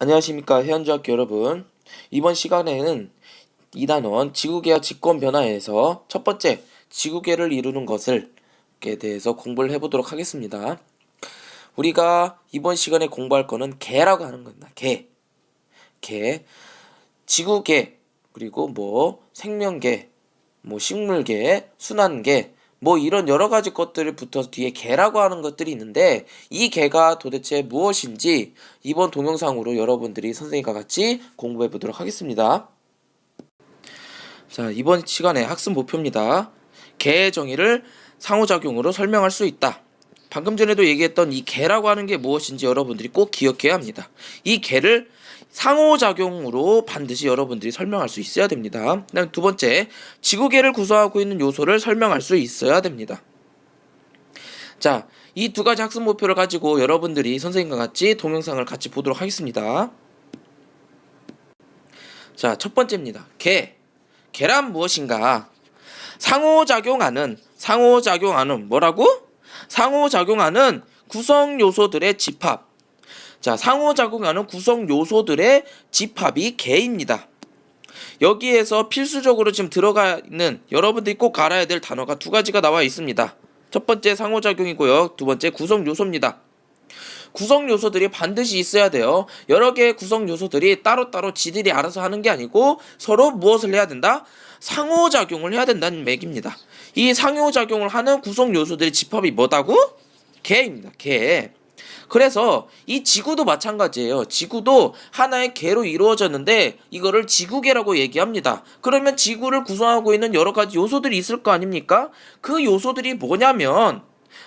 안녕하십니까 해안중학교 여러분. 이번 시간에는 2단원 지구계와 직권 변화에서 첫 번째 지구계를 이루는 것을 에 대해서 공부를 해보도록 하겠습니다. 우리가 이번 시간에 공부할 거는 개라고 하는 겁니다. 개, 개. 지구계 그리고 뭐 생명계 뭐 식물계 순환계 뭐 이런 여러 가지 것들을 붙어서 뒤에 개라고 하는 것들이 있는데 이 개가 도대체 무엇인지 이번 동영상으로 여러분들이 선생님과 같이 공부해 보도록 하겠습니다. 자, 이번 시간에 학습 목표입니다. 개의 정의를 상호작용으로 설명할 수 있다. 방금 전에도 얘기했던 이 개라고 하는 게 무엇인지 여러분들이 꼭 기억해야 합니다. 이 개를 상호작용으로 반드시 여러분들이 설명할 수 있어야 됩니다. 그다음 두 번째, 지구계를 구성하고 있는 요소를 설명할 수 있어야 됩니다. 자, 이 두 가지 학습 목표를 가지고 여러분들이 선생님과 같이 동영상을 같이 보도록 하겠습니다. 자, 첫 번째입니다. 개. 개란 무엇인가? 상호작용하는, 상호작용하는 뭐라고? 상호작용하는 구성 요소들의 집합. 자, 상호 작용하는 구성 요소들의 집합이 개입니다. 여기에서 필수적으로 지금 들어가 있는 여러분들이 꼭 알아야 될 단어가 두 가지가 나와 있습니다. 첫 번째 상호작용이고요. 두 번째 구성 요소입니다. 구성 요소들이 반드시 있어야 돼요. 여러 개의 구성 요소들이 따로따로 지들이 알아서 하는 게 아니고 서로 무엇을 해야 된다? 상호작용을 해야 된다는 맥입니다. 이 상호작용을 하는 구성 요소들의 집합이 뭐다고? 개입니다. 개. 그래서 이 지구도 마찬가지예요. 지구도 하나의 개로 이루어졌는데 이거를 지구계라고 얘기합니다. 그러면 지구를 구성하고 있는 여러 가지 요소들이 있을 거 아닙니까? 그 요소들이 뭐냐면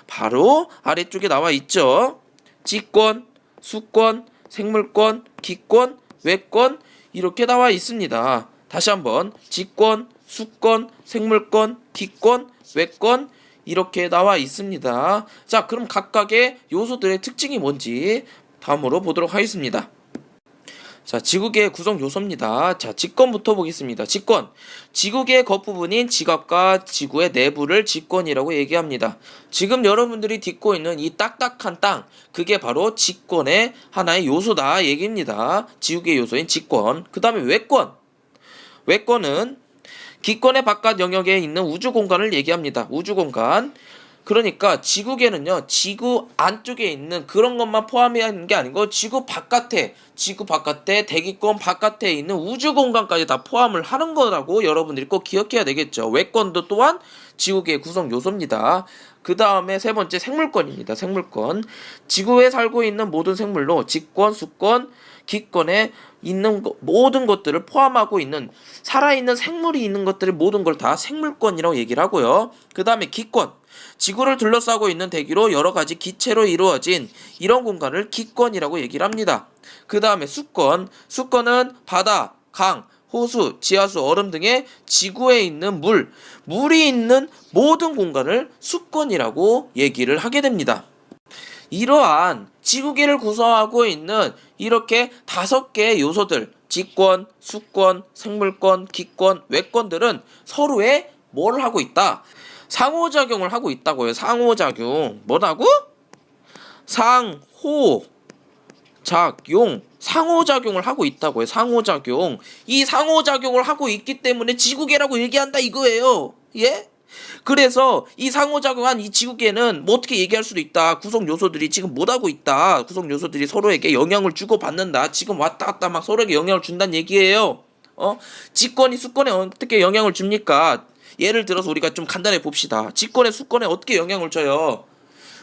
바로 아래쪽에 나와 있죠. 지권, 수권, 생물권, 기권, 외권 이렇게 나와 있습니다. 다시 한번 지권, 수권, 생물권, 기권, 외권 이렇게 나와 있습니다. 자, 그럼 각각의 요소들의 특징이 뭔지 다음으로 보도록 하겠습니다. 자, 지구계의 구성 요소입니다. 자, 직권부터 보겠습니다. 직권. 지구계의 겉부분인 지각과 지구의 내부를 직권이라고 얘기합니다. 지금 여러분들이 딛고 있는 이 딱딱한 땅, 그게 바로 직권의 하나의 요소다 얘기입니다. 지구계 요소인 직권. 그 다음에 외권. 외권은 기권의 바깥 영역에 있는 우주 공간을 얘기합니다. 우주 공간. 그러니까 지구계는요, 지구 안쪽에 있는 그런 것만 포함하는 게 아니고 지구 바깥에, 지구 바깥에, 대기권 바깥에 있는 우주 공간까지 다 포함을 하는 거라고 여러분들이 꼭 기억해야 되겠죠. 외권도 또한 지구계의 구성 요소입니다. 그 다음에 세 번째 생물권입니다. 생물권. 지구에 살고 있는 모든 생물로 직권, 수권, 기권에 있는 거, 모든 것들을 포함하고 있는 살아있는 생물이 있는 것들을 모든 걸 다 생물권이라고 얘기를 하고요. 그 다음에 기권. 지구를 둘러싸고 있는 대기로 여러 가지 기체로 이루어진 이런 공간을 기권이라고 얘기를 합니다. 그 다음에 수권. 수권은 바다, 강, 호수, 지하수, 얼음 등의 지구에 있는 물, 물이 있는 모든 공간을 수권이라고 얘기를 하게 됩니다. 이러한 지구계를 구성하고 있는 이렇게 다섯 개의 요소들, 직권, 수권, 생물권, 기권, 외권들은 서로의 뭘 하고 있다? 상호작용을 하고 있다고요. 상호작용. 뭐라고? 상호 작용 상호작용을 하고 있다고요. 상호작용. 이 상호작용을 하고 있기 때문에 지구계라고 얘기한다 이거예요. 예? 그래서 이 상호작용한 이 지구계는 뭐 어떻게 얘기할 수도 있다. 구성 요소들이 지금 못하고 있다. 구성 요소들이 서로에게 영향을 주고 받는다. 지금 왔다 갔다 막 서로에게 영향을 준다는 얘기예요. 어? 직권이 수권에 어떻게 영향을 줍니까? 예를 들어서 우리가 좀 간단히 봅시다. 직권에 수권에 어떻게 영향을 줘요?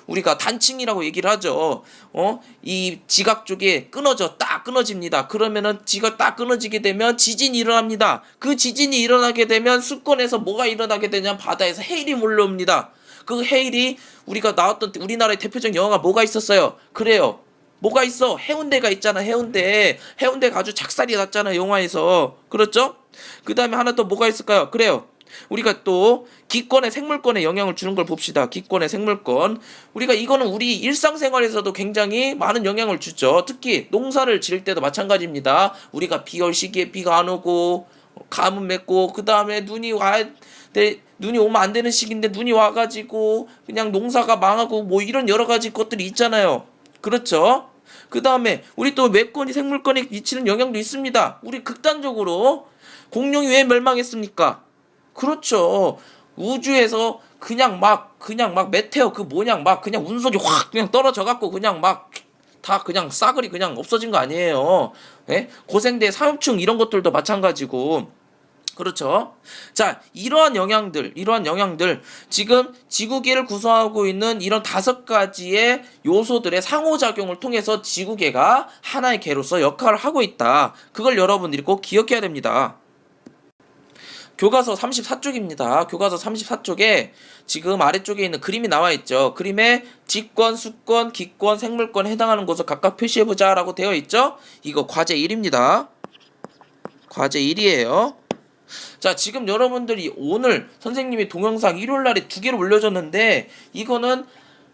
우리가 단층이라고 얘기를 하죠. 어? 이 지각 쪽에 끊어졌다 끊어집니다. 그러면은 지각 딱 끊어지게 되면 지진이 일어납니다. 그 지진이 일어나게 되면 수권에서 뭐가 일어나게 되냐면 바다에서 해일이 몰려옵니다. 그 해일이 우리가 나왔던 우리나라의 대표적인 영화가 뭐가 있었어요? 그래요. 뭐가 있어? 해운대가 있잖아. 해운대. 해운대가 아주 작살이 났잖아. 영화에서. 그렇죠? 그 다음에 하나 또 뭐가 있을까요? 그래요. 우리가 또 기권의 생물권에 영향을 주는 걸 봅시다. 기권의 생물권. 우리가 이거는 우리 일상생활에서도 굉장히 많은 영향을 주죠. 특히 농사를 지을 때도 마찬가지입니다. 우리가 비올 시기에 비가 안 오고 가뭄 맺고 그 다음에 눈이 와 네, 눈이 오면 안 되는 시기인데 눈이 와가지고 그냥 농사가 망하고 뭐 이런 여러 가지 것들이 있잖아요. 그렇죠? 그 다음에 우리 또 외권이 생물권에 미치는 영향도 있습니다. 우리 극단적으로 공룡이 왜 멸망했습니까? 그렇죠. 우주에서 그냥 막 그냥 막 메테오 그 뭐냐 막 그냥 운석이 확 그냥 떨어져 갖고 그냥 막 다 그냥 싸그리 그냥 없어진 거 아니에요. 예? 고생대 사육충 이런 것들도 마찬가지고 그렇죠. 자, 이러한 영향들, 이러한 영향들, 지금 지구계를 구성하고 있는 이런 다섯 가지의 요소들의 상호작용을 통해서 지구계가 하나의 개로서 역할을 하고 있다. 그걸 여러분들이 꼭 기억해야 됩니다. 교과서 34쪽입니다. 교과서 34쪽에 지금 아래쪽에 있는 그림이 나와 있죠. 그림에 직권, 수권, 기권, 생물권에 해당하는 곳을 각각 표시해 보자라고 되어 있죠. 이거 과제 1입니다. 과제 1이에요. 자, 지금 여러분들이 오늘 선생님이 동영상 일요일 날에 두 개를 올려줬는데 이거는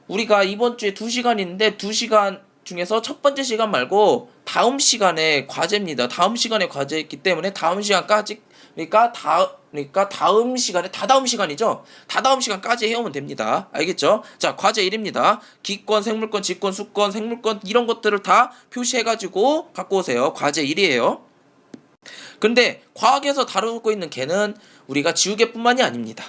우리가 이번 주에 두 시간인데 두 시간 중에서 첫 번째 시간 말고 다음 시간에 과제입니다. 다음 시간에 과제였기 때문에 다음 시간까지 그러니까 다 그러니까 다음 시간에 다다음 시간이죠. 다다음 시간까지 해오면 됩니다. 알겠죠? 자, 과제 1입니다. 기권, 생물권, 직권, 수권, 생물권 이런 것들을 다 표시해 가지고 갖고 오세요. 과제 1이에요. 근데 과학에서 다루고 있는 개는 우리가 지우개뿐만이 아닙니다.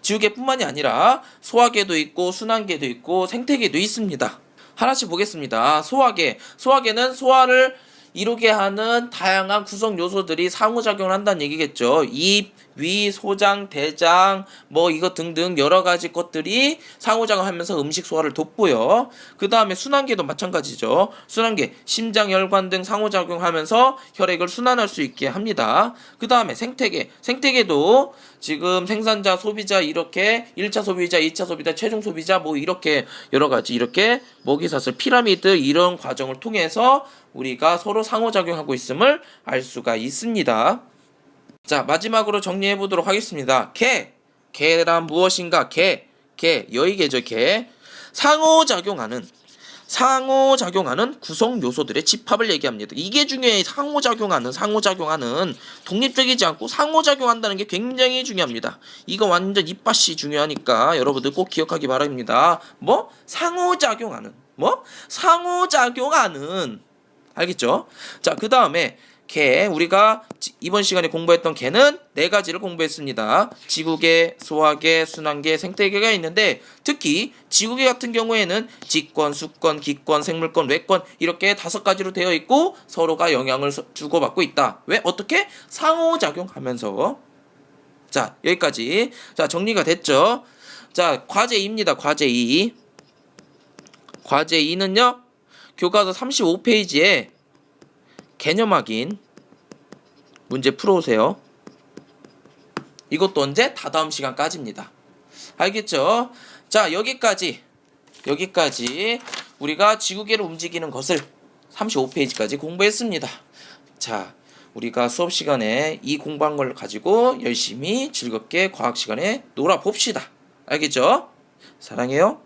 지우개뿐만이 아니라 소화계도 있고 순환계도 있고 생태계도 있습니다. 하나씩 보겠습니다. 소화계. 소화계는 소화를 이루게 하는 다양한 구성 요소들이 상호작용을 한다는 얘기겠죠. 입, 위, 소장, 대장, 뭐 이거 등등 여러 가지 것들이 상호작용하면서 음식 소화를 돕고요. 그 다음에 순환계도 마찬가지죠. 순환계, 심장, 혈관 등 상호작용하면서 혈액을 순환할 수 있게 합니다. 그 다음에 생태계, 생태계도 지금 생산자, 소비자 이렇게 1차 소비자, 2차 소비자, 최종 소비자 뭐 이렇게 여러 가지 이렇게 먹이사슬, 피라미드 이런 과정을 통해서 우리가 서로 상호작용하고 있음을 알 수가 있습니다. 자, 마지막으로 정리해 보도록 하겠습니다. 개. 개란 무엇인가? 개. 개. 여의개죠, 개. 상호작용하는 상호작용하는 구성 요소들의 집합을 얘기합니다. 이게 중요해. 상호작용하는 상호작용하는 독립적이지 않고 상호작용한다는 게 굉장히 중요합니다. 이거 완전 입맛이 중요하니까 여러분들 꼭 기억하기 바랍니다. 뭐 상호작용하는 뭐 상호작용하는 알겠죠? 자, 그 다음에 개 우리가 지- 이번 시간에 공부했던 개는 네 가지를 공부했습니다. 지구계, 소화계, 순환계, 생태계가 있는데 특히 지구계 같은 경우에는 직권, 수권, 기권, 생물권, 외권 이렇게 다섯 가지로 되어 있고 서로가 영향을 서- 주고받고 있다. 왜 어떻게 상호작용하면서 자 여기까지 자 정리가 됐죠. 자 과제 2입니다. 과제 2 과제 2는요 교과서 35페이지에 개념 확인 문제 풀어오세요. 이것도 언제? 다다음 시간까지입니다. 알겠죠? 자, 여기까지, 여기까지 우리가 지구계를 움직이는 것을 35페이지까지 공부했습니다. 자, 우리가 수업 시간에 이 공부한 걸 가지고 열심히 즐겁게 과학 시간에 놀아봅시다. 알겠죠? 사랑해요.